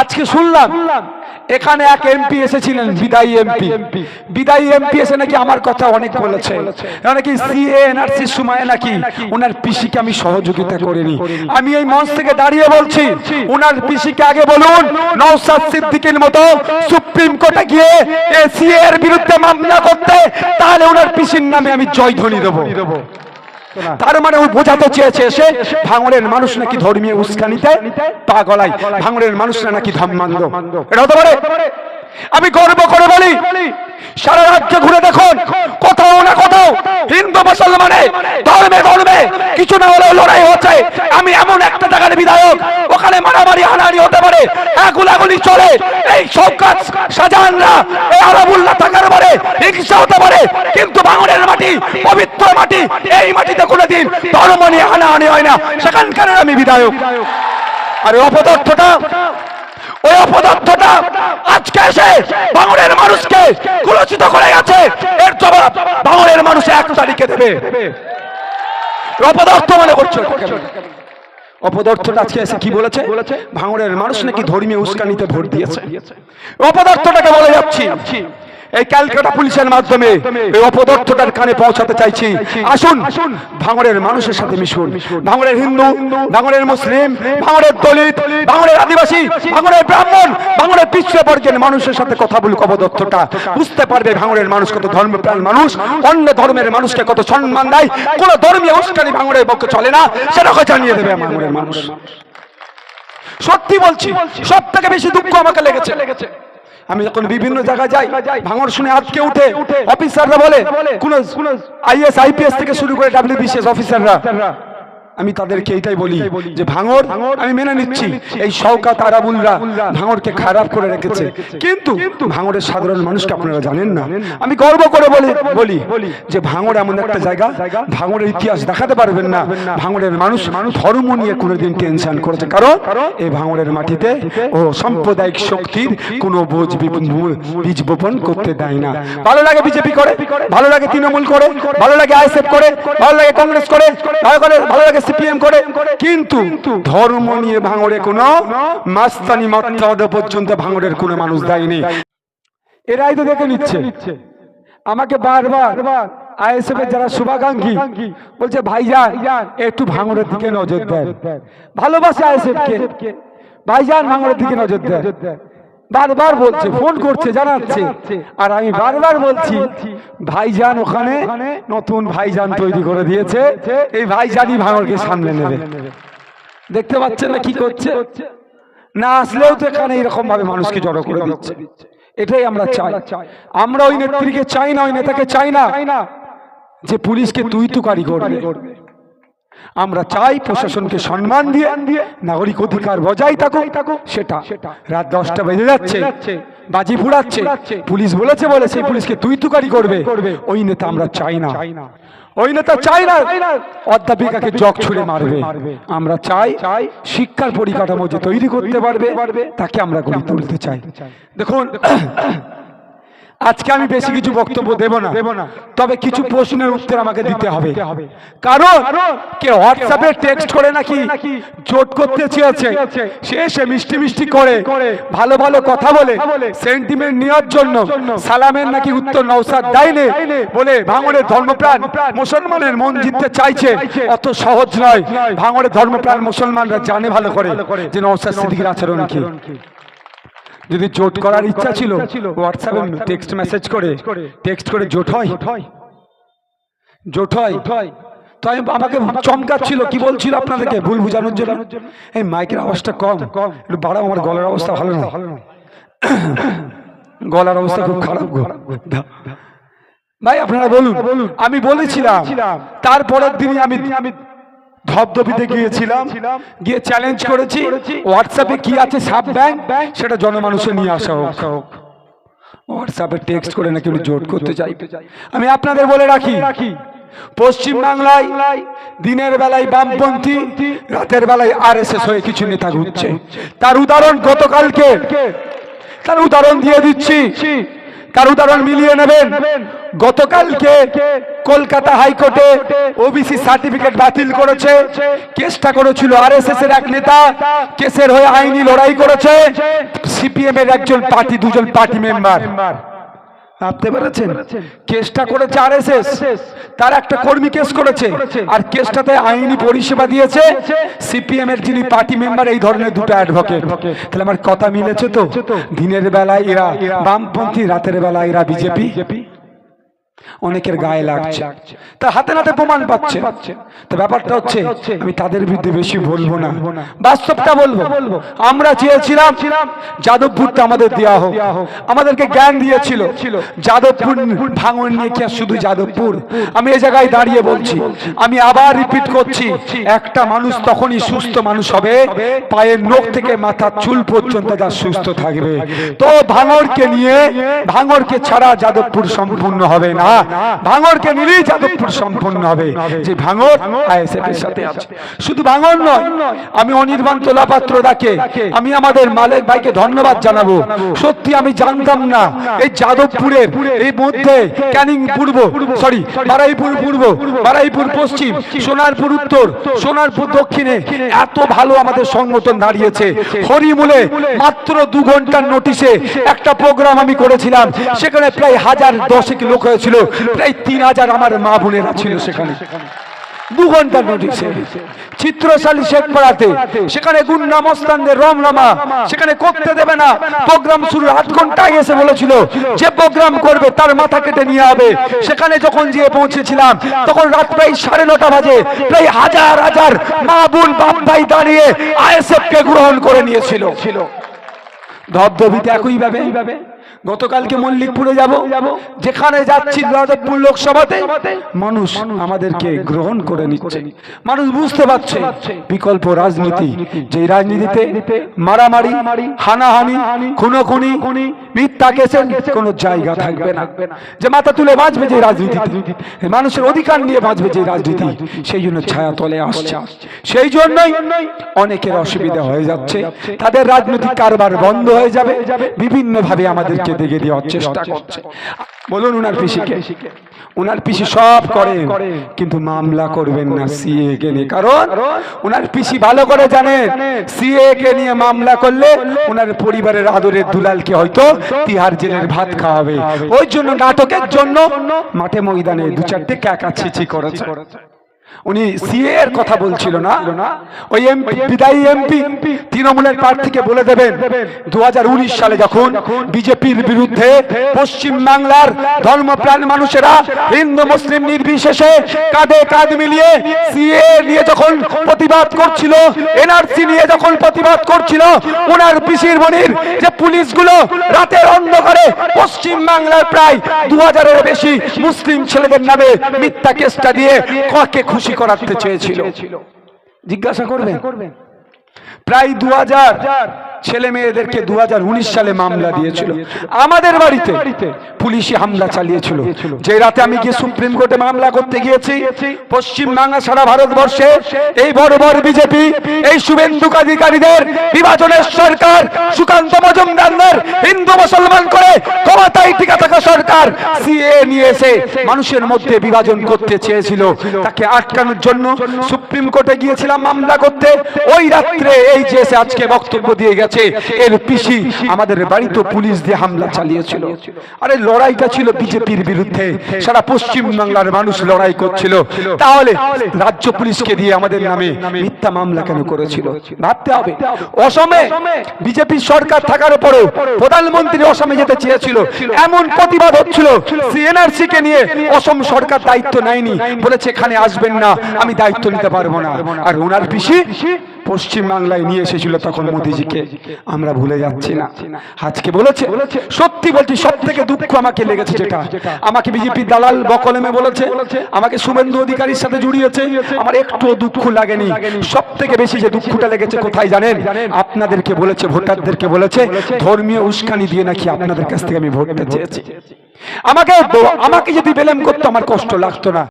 আজকে শুনলাম, এখানে এক এমপি এসেছিলেন, বিদায়ী এমপি বিদায়ী এমপি এসে নাকি আমার কথা অনেক বলেছে। নাকি সিএ সময় নাকি? ওনার পিসিকে আমি সহযোগিতা করিনি। আমি এই মঞ্চ থেকে দাঁড়িয়ে বলছি, ওনার পিসিকে আগে বলুন নৌসাদ সিদ্দিকের মতো সুপ্রিম কোর্টে গিয়ে সিএ এর বিরুদ্ধে মামলা করতে, তাহলে ওনার পিসির নামে আমি জয় জয়ধ্বনি দেবো। তার মানে ও বোঝাতে চেয়েছে এসে ভাঙড়ের মানুষ নাকি ধর্মীয় উস্কানিতে পা গলায় ভাঙড়ের মানুষরা নাকি ধর্মান্ধ। এটা হতে পারে? আমি গর্ব করে বলি, সারা রাজ্য ঘুরে দেখুন, কোথাও না কোথাও হিন্দু, মুসলমানে, ধর্মে ধর্মে কিছু না হলেও লড়াই হচ্ছে আমি এমন একটা জায়গার বিধায়ক ওখানে মারামারি হানাহানি হতে পারে। গুলাগুলি চলে। এই সব কাজ শাহজাহানরা, এই আরাবুল্লাহ থাকার পারে হিংসা হতে পারে। কিন্তু ভাঙনের মাটি, পবিত্র মাটি, এই মাটিতে কোনোদিন ধর্ম নিয়ে হানাহানি হয় না। সেখানকার আমি বিধায়ক। আর অপদার্থটা, ওই অপদার্থটা আজকে এসে ভাঙনের মানুষকে কুলসিত করে গেছে। এর জবাব ভাঙনের মানুষ এক তারিখে দেবে। অপদার্থ মনে করছ। অপদার্থটা আজকে এসে কি বলেছে? ভাঙড়ের মানুষ নাকি ধর্মীয় উস্কানিতে ভোট দিয়েছে? অপদার্থটাকে বলে যাচ্ছি। এই ক্যালকাটা পুলিশের মাধ্যমে এই অপদার্থটার কানে পৌঁছাতে চাইছি। আসুন ভাঙড়ের মানুষের সাথে মিশুন। ভাঙড়ের হিন্দু ভাঙড়ের মুসলিম ভাঙড়ের দলিত ভাঙড়ের আদিবাসী ভাঙড়ের ব্রাহ্মণ ভাঙড়ের পিছিয়ে বর্গের মানুষের সাথে কথা বলুক অপদার্থটা বুঝতে পারবে ভাঙড়ের মানুষ কত ধর্মপ্রাণ মানুষ অন্য ধর্মের মানুষকে কত সম্মান দেয় কোন ধর্মীয় উস্কানি ভাঙড়ের পক্ষে চলে না সেটাকে জানিয়ে দেবে ভাঙড়ের মানুষ। সত্যি বলছি সব থেকে বেশি দুঃখ আমাকে লেগেছে। লেগেছে। আমি যখন বিভিন্ন জায়গায় যাই ভাঙর শুনে আজকে উঠে অফিসাররা বলে কোন আইএস আইপিএস থেকে শুরু করে ডাব্লিউ বিশেষ অফিসাররা আমি তাদেরকে এইটাই বলি যে ভাঙর আমি মেনে নিচ্ছি। এই শওকাত আরাবুলরা ভাঙরকে খারাপ করে রেখেছে। কিন্তু ভাঙরের সাধারণ মানুষকে আপনারা জানেন না। আমি গর্ব করে বলি বলি যে ভাঙর এমন একটা জায়গা ভাঙরের ইতিহাস দেখাতে পারবেন না। ভাঙরের মানুষ ধর্ম নিয়ে কোনোদিন টেনশন করেছে। কারণ এই ভাঙরের মাটিতে ও সাম্প্রদায়িক শক্তির কোনো বোঝ বীজ বপন করতে দেয় না। ভালো লাগে বিজেপি করে? ভালো লাগে তৃণমূল করে? ভালো লাগে আইএসএফ করে? ভালো লাগে কংগ্রেস করে ভালো করে? ভালো লাগে সিপিএম করে, কিন্তু ধর্ম নিয়ে ভাঙড়ে কোনো মাস্তানি মাত্রা পর্যন্ত ভাঙড়ের কোনো মানুষ দেয়নি। এরাই তো দেখে নিচ্ছে। আমাকে বারবার যারা শুভাকাঙ্ক্ষী বলছে, ভাইজান, একটু ভাঙড়ের দিকে নজর দেন। ভালোবাসে আইএসএফ কে। ভাইজান, ভাঙড়ের দিকে নজর দেন। বারবার বলছে ফোন করছে জানাচ্ছে। আর আমি বারবার বলছি ভাইজান ওখানে নতুন ভাইজান তৈরি করে দিয়েছে। এই ভাইজানই ভাঙড়কে সামলে নেবে। দেখতে পাচ্ছেন না কি করছে? না আসলেও তো এখানে এরকম ভাবে মানুষকে জড়ো করে দিচ্ছে। এটাই আমরা চাই। আমরা ওই নেত্রীকে চাই না ওই নেতাকে চাই না। যে পুলিশকে তুই তুকারি করবে। আমরা চাই প্রশাসনকে সম্মান দিয়ে, নাগরিক অধিকার বজায় থাকুক, সেটা রাত দশটা বেজে যাচ্ছে, বাজি ফুড়াচ্ছে, পুলিশ বলেছে বলে সেই পুলিশকে তুই তুকারি করবে, ওই নেতা আমরা চাই না। ওই নেতা চাই না, অধ্যাপিকাকে জগ ছুড়ে মারবে। আমরা চাই শিক্ষার পরিকাঠামো যে তৈরি করতে পারবে, তাকে আমরা গড়ে তুলতে চাই। দেখুন আজকে আমি বেশি কিছু বক্তব্য দেব না। দেব না। তবে কিছু প্রশ্নের উত্তর আমাকে দিতে হবে। কারণ কে হোয়াটসঅ্যাপে টেক্সট করে নাকি জোট করতে চেয়েছে? সে সে মিষ্টি মিষ্টি করে ভালো ভালো কথা বলে সেন্টিমেন্ট নেওয়ার জন্য সালামের নাকি উত্তর নৌসাদ দেয়নি বলে ভাঙড়ের ধর্মপ্রাণ মুসলমানের মন জিততে চাইছে অত সহজ নয়। ভাঙড়ের ধর্মপ্রাণ মুসলমানরা জানে ভালো করে যে নৌসাদ সিদ্দিকের আচরণ কি? যদি জোট করার ইচ্ছা ছিল হোয়াটসঅ্যাপে টেক্সট মেসেজ করে টেক্সট করে জোট হয়। জোট হয়। তো আমি আমাকে চমকাচ্ছিল কি বলছিল আপনাদেরকে ভুল বুঝানোর জন্য? এই মাইকের আওয়াজটা কম। একটু বাড়াও আমার গলার অবস্থা ভালো না গলার অবস্থা খুব খারাপ গো। ভাই আপনারা বলুন। আমি বলেছিলাম তারপরের দিনই আমি আমি ধবধবিতে গিয়েছিলাম গিয়ে চ্যালেঞ্জ করেছি হোয়াটসঅ্যাপে কি আছে সাব ব্যাংক সেটা জনমানুষে নিয়ে আসা হোক। হোক। হোয়াটসঅ্যাপে টেক্সট করে নাকি উনি জোট করতে চাই? আমি আপনাদের বলে রাখি পশ্চিম বাংলায় দিনের বেলায় বামপন্থী রাতের বেলায় আর এস এস হয়ে কিছু নেতা ঘুরছে। তার উদাহরণ গতকালকে। তার উদাহরণ দিয়ে দিচ্ছি। তার উদাহরণ মিলিয়ে নেবেন। গতকালকে কলকাতা হাইকোর্টে ওবিসি সার্টিফিকেট বাতিল করেছে। কেসটা করেছিল আরএসএস এর এক নেতা। কেসের হয়ে আইনি লড়াই করেছে। সিপিএম এর একজন পার্টি দুজন পার্টি মেম্বার। ভাবতে পেরেছেন কেসটা করেছে আরএসএস তার একটা কর্মী কেস করেছে। আর কেসটাতে আইনি পরিষেবা দিয়েছে। সিপিএম এর যিনি পার্টি মেম্বার, এই ধরনের দুটো অ্যাডভোকেট তাহলে আমার কথা মিলেছে তো? দিনের বেলায় এরা বামপন্থী, রাতের বেলায় এরা বিজেপি। অনেকের গায়ে লাগছে। তার হাতে নাতে প্রমাণ পাচ্ছে। তো ব্যাপারটা হচ্ছে আমি তাদের বিরুদ্ধে বেশি বলব না। বাস্তবটা বলব। আমরা চেয়েছিলাম যাদবপুরটা আমাদের দেওয়া হোক। আমাদেরকে জ্ঞান দিয়েছিল। যাদবপুর ভাঙন নিয়ে কি শুধু যাদবপুর? আমি এই জায়গায় দাঁড়িয়ে বলছি আমি আবার রিপিট করছি একটা মানুষ তখনই সুস্থ মানুষ হবে পায়ের নখ থেকে মাথার চুল পর্যন্ত তার সুস্থ থাকবে। তো ভাঙরকে নিয়ে ভাঙরকে ছাড়া যাদবপুর সম্পূর্ণ হবে না। ভাঙরকে নিলেই যাদবপুর সম্পূর্ণ হবে। যে ভাঙর আইএসএফ এর সাথে আছে। শুধু ভাঙর নয়, আমি অনির্বাণ তোলাপাত্র ডাকে, আমি আমাদের মালিক ভাইকে ধন্যবাদ জানাব। সত্যি আমি জানতাম না, এই যাদবপুরের এই মধ্যে ক্যানিং পূর্ব সরি বারাইপুর পূর্ব, বারাইপুর পশ্চিম, সোনারপুর উত্তর, সোনারপুর দক্ষিণে এত ভালো আমাদের সংগঠন দাঁড়িয়েছে। হরিমূলে মাত্র দু ঘণ্টার নোটিশে একটা প্রোগ্রাম আমি করেছিলাম, সেখানে প্রায় হাজার দশেক লোক হয়েছিল। প্রায় তিন হাজার আমার মা বোনেরা ছিল সেখানে। দু ঘণ্টা নোটিশে চিত্রশালী শেখ সেখানে সেখানে করতে দেবে না। প্রোগ্রাম শুরু আধ ঘন্টায় এসে বলেছিল, যে প্রোগ্রাম করবে তার মাথা কেটে নিয়ে হবে সেখানে যখন গিয়ে পৌঁছেছিলাম, তখন রাত প্রায় সাড়ে নটা বাজে। প্রায় হাজার হাজার মা বোন, বাপ ভাই দাঁড়িয়ে আইএসএফ কে গ্রহণ করে নিয়েছিল। ধবধবিতে একই ভাবে গতকালকে মল্লিকপুরে যাব। যেখানে যাচ্ছি যাদবপুর লোকসভাতে মানুষ আমাদেরকে গ্রহণ করে নিচ্ছে। মানুষ বুঝতে পারছে বিকল্প রাজনীতি। যে রাজনীতিতে মারামারি হানাহানি খুনোখুনি মিথ্যা কেসের কোনো জায়গা থাকবে না। যে মাথা তুলে বাঁচবে যে রাজনীতি মানুষের অধিকার নিয়ে বাঁচবে যে রাজনীতি। সেই জন্য ছায়া তলে আসছে। সেই জন্যই অনেকের অসুবিধা হয়ে যাচ্ছে। তাদের রাজনৈতিক কারবার বন্ধ হয়ে যাবে। বিভিন্ন ভাবে আমাদেরকে দেখে দেওয়ার চেষ্টা করছে। বলুন উনার পিসিকে। পিসি সব করেন কিন্তু মামলা করবেন না সিএ কে নিয়ে। কারণ পিসি ভালো করে জানেন সিএ কে নিয়ে মামলা করলে উনার পরিবারের আদরের দুলালকে হয়তো তিহার জেলের ভাত খাওয়াবে। ওই জন্য নাটকের জন্য মাঠে ময়দানে দু চারটে ক্যাকা ছিচি করেছে। উনি সিএ এর কথা বলছিল না? ওই এমপি বিদায়ী এমপি তৃণমূলের প্রার্থীকে বলে দেবেন। দু সালে যখন বিজেপির বিরুদ্ধে পশ্চিম বাংলার ধর্মপ্রাণ মানুষেরা হিন্দু মুসলিম নির্বিশেষে কাঁধে কাঁধ মিলিয়ে সিএ নিয়ে যখন প্রতিবাদ করছিল এনআরসি নিয়ে যখন প্রতিবাদ করছিল ওনার পিসির মনির যে পুলিশগুলো রাতের অন্ধকারে পশ্চিম বাংলার প্রায় দু হাজারের বেশি মুসলিম ছেলেদের নামে মিথ্যা কেসটা দিয়ে কাকে খুশি করাতে চেয়েছিল। জিজ্ঞাসা করবেন প্রায় দু হাজার ছেলে মেয়েদেরকে দু হাজার উনিশ সালে মামলা দিয়েছিল। আমাদের বাড়িতে পুলিশি হামলা চালিয়েছিল। যে রাতে আমি গিয়ে সুপ্রিম কোর্টে মামলা করতে গিয়েছি, পশ্চিম বাংলা সারা ভারতবর্ষে এই বড় বড় বিজেপি, এই শুভেন্দু অধিকারীদের বিভাজনের সরকার, সুকান্ত মজুমদারদের হিন্দু মুসলমান করে ক্ষমতায় টিকা থাকা সরকার সিএ নিয়ে এসে মানুষের মধ্যে বিভাজন করতে চেয়েছিল। তাকে আটকানোর জন্য সুপ্রিম কোর্টে গিয়েছিলাম মামলা করতে। ওই রাত্রে এই যে আজকে বক্তব্য দিয়ে গেছে এর পিসি আমাদের বাড়িতে পুলিশ দিয়ে হামলা চালিয়েছিল। আরে লড়াইটা ছিল বিজেপির বিরুদ্ধে, সারা পশ্চিম বাংলার মানুষ লড়াই করছিল। তাহলে রাজ্য পুলিশকে দিয়ে আমাদের নামে মিথ্যা মামলা কেন করেছিল? ভাবতে হবে। অসমে বিজেপি সরকার থাকার পরেও প্রধানমন্ত্রী অসমে যেতে চেয়েছিল। এমন প্রতিবাদ হচ্ছিল। সিএনআরসি কে নিয়ে অসম সরকার দায়িত্ব নেয়নি বলেছে, এখানে আসবেন না, আমি দায়িত্ব নিতে পারব না। আর ওনার পিসি পশ্চিম বাংলায় নিয়ে এসেছিল তখন মোদিজিকে। আমরা ভুলে যাচ্ছি না। আজকে বলেছে, সত্যি বলছি সব থেকে দুঃখ আমাকে লেগেছে যেটা। আমাকে বিজেপি দালাল বকলেমে বলেছে, আমাকে শুভেন্দু অধিকারীর সাথে জুড়িয়েছে। আমার একটু দুঃখ লাগেনি। সব থেকে বেশি যে দুঃখটা লেগেছে কোথায় জানেন? আপনাদেরকে বলেছে, ভোটারদেরকে বলেছে, ধর্মীয় উস্কানি দিয়ে নাকি আপনাদের কাছ থেকে আমি ভোটটা চেয়েছি। আমাকে আমাকে যদি বেলেম করতো, আমার কষ্ট লাগতো না।